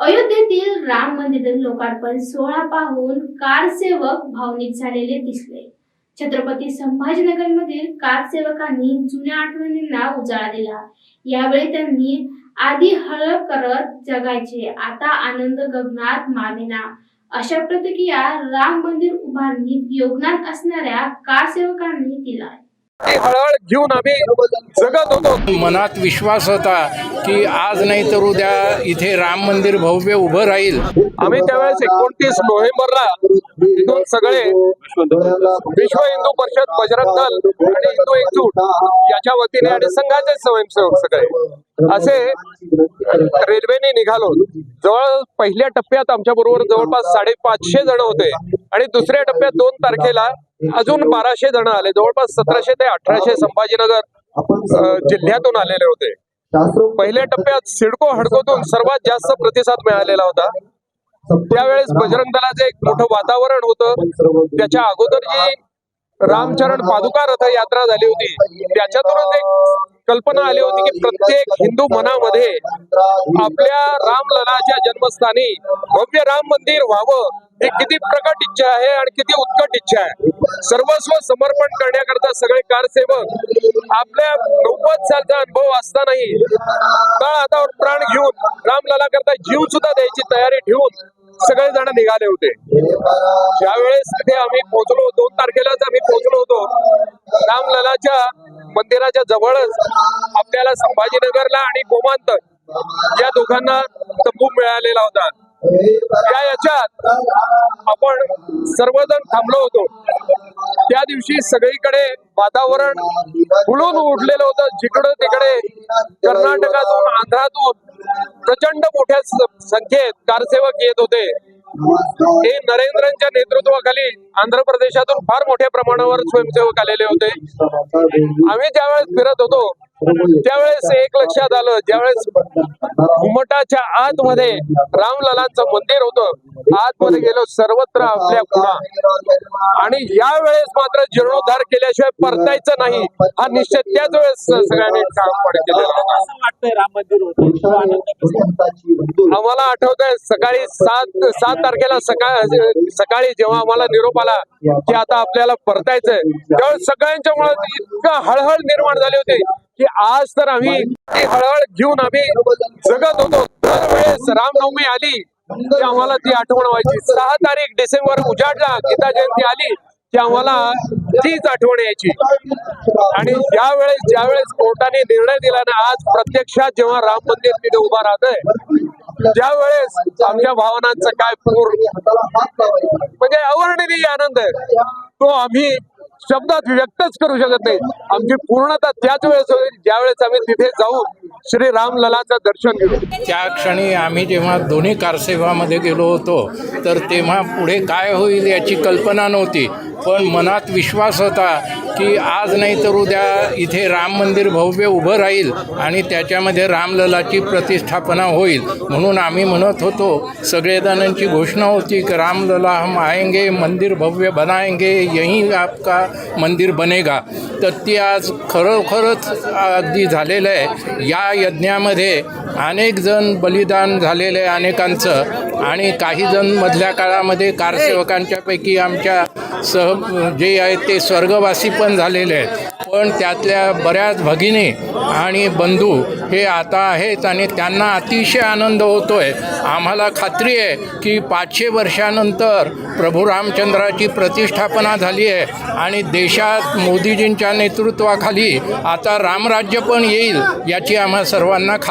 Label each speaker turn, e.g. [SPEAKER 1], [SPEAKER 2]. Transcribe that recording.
[SPEAKER 1] अयोध्येतील राम मंदिर लोकार्पण सोहळा पाहून कारसेवक भावनिक झालेले दिसले. छत्रपती संभाजीनगर मधील कार कारसेवकांनी जुन्या आठवणींना उजाळा दिला. यावेळी त्यांनी आधी हळ करत जगायचे आता आनंद गगनात मावेना. अशा प्रतिक्रिया राम मंदिर उभारणीत योगदान असणाऱ्या कारसेवकांनी दिला
[SPEAKER 2] ती हळहळ घेऊन आम्ही जगत होतो.
[SPEAKER 3] मनात विश्वास होता की आज नाही तर उद्या इथे राम मंदिर भव्य उभं राहील.
[SPEAKER 2] आम्ही त्यावेळेस एकोणतीस नोव्हेंबरला सगळे विश्व हिंदू परिषद बजरंग दल आणि हिंदू एकजूट याच्या वतीने आणि संघाचे स्वयंसेवक सगळे असे रेल्वेने निघालो. जवळ पहिल्या टप्प्यात आमच्या बरोबर जवळपास साडेपाचशे जण होते आणि दुसऱ्या टप्प्यात दोन तारखेला अजून बाराशे जण आले. जवळपास सतराशे ते अठराशे संभाजीनगर जिल्ह्यातून आलेले होते. पहिल्या टप्प्यात सिडको हडकोतून सर्वात जास्त प्रतिसाद मिळालेला होता. त्यावेळेस बजरंग दलाचं एक मोठं वातावरण होतं. त्याच्या अगोदर जी रामचरण पादुका रथ यात्रा झाली होती त्याच्यातूनच एक कल्पना आली होती की प्रत्येक हिंदू मनामध्ये आपल्या रामललाच्या जन्मस्थानी भव्य राम मंदिर व्हावं. ही किती प्रकट इच्छा आहे आणि किती उत्कट इच्छा आहे. सर्वस्व समर्पण करण्याकरता सगळे कारसेवक आपल्या नव्वद सालचा अनुभव असतानाही तळ हातावर प्राण घेऊन रामलला करता जीव सुद्धा द्यायची तयारी ठेवून सगळे जण निघाले होते. ज्यावेळेस तिथे आम्ही पोहोचलो दोन तारखेलाच आम्ही पोहोचलो होतो. रामललाच्या मंदिराच्या जवळच आपल्याला संभाजीनगरला आणि गोमांतक या दोघांना तंबू मिळालेला होता. त्या याच्यात आपण सर्वजण थांबलो होतो. त्या दिवशी सगळीकडे वातावरण फुलून उठलेलं होतं जिकडं तिकडे कर्नाटकातून आंध्रातून प्रचंड मोठ्या संख्येत कारसेवक येत होते. हे नरेंद्रांच्या नेतृत्वाखाली आंध्र प्रदेशातून फार मोठ्या प्रमाणावर स्वयंसेवक आलेले होते. आम्ही ज्यावेळेस फिरत होतो त्यावेळेस एक लक्षात आलं ज्यावेळेस घुमटाच्या आतमध्ये रामलालांचं मंदिर होतं आतमध्ये गेलो सर्वत्र आपल्या खुणा आणि यावेळेस मात्र जीर्णोद्धार केल्याशिवाय परतायचं नाही. हा निश्चय त्याच वेळेस सगळ्यांनी काम पड
[SPEAKER 4] वाटतंय राम मंदिर होतं.
[SPEAKER 2] आम्हाला आठवत आहे सकाळी सात सात तारखेला सकाळ सकाळी जेव्हा आम्हाला निरोप आला की आता आपल्याला परतायचंय त्यावेळेस सगळ्यांच्या मुळात इतकं हळहळ निर्माण झाली होती की आज तर आम्ही ती हळहळ घेऊन आम्ही जगत होतो. दरवेळेस रामनवमी आली की आम्हाला ती आठवण व्हायची. सहा तारीख डिसेंबर उजाडला गीता जयंती आली. की आम्हाला तीच आठवण यायची. आणि ज्यावेळेस ज्यावेळेस कोर्टाने निर्णय दिला ना आज प्रत्यक्षात जेव्हा राम मंदिर तिथे उभा राहतय त्यावेळेस आमच्या भावनांचं काय पूर म्हणजे अवर्णनीय आनंद आहे. तो आम्ही शब्दात व्यक्तच करू शकत नाही. आमची पूर्णता त्याच वेळेस होईल ज्यावेळेस आम्ही तिथे जाऊन श्री राम ललाचं दर्शन घेऊ.
[SPEAKER 3] त्या क्षणी आम्ही जेव्हा दोन्ही कारसेवामध्ये गेलो होतो तर तेव्हा पुढे काय होईल याची कल्पना नव्हती. पण मनात विश्वास होता की आज नाही तर उद्या इथे राम मंदिर भव्य उभं राहील आणि त्याच्यामध्ये रामललाची प्रतिष्ठापना होईल. म्हणून आम्ही म्हणत होतो सगळेजणांची घोषणा होती की रामलला हम आएंगे मंदिर भव्य बनाएंगे यही आपका मंदिर बनेगा. तर ती आज खरोखरच अगदी झालेलं आहे. या यज्ञामध्ये अनेक जण बलिदान झालेलं आहे अनेकांचं आणि काही जण मधल्या काळामध्ये कारसेवकांच्यापैकी आमच्या सह जे आहेत ते स्वर्गवासी पण झालेले आहेत. पण त्यातल्या बऱ्याच भगिनी आणि बंधू हे आता आहेत आणि त्यांना अतिशय आनंद होतो आहे आम्हाला खात्री आहे की पाचशे वर्षानंतर प्रभू रामचंद्राची प्रतिष्ठापना झाली आहे आणि देशात मोदीजींच्या नेतृत्वाखाली आता रामराज्य पण येईल याची आम्हा सर्वांना खात्री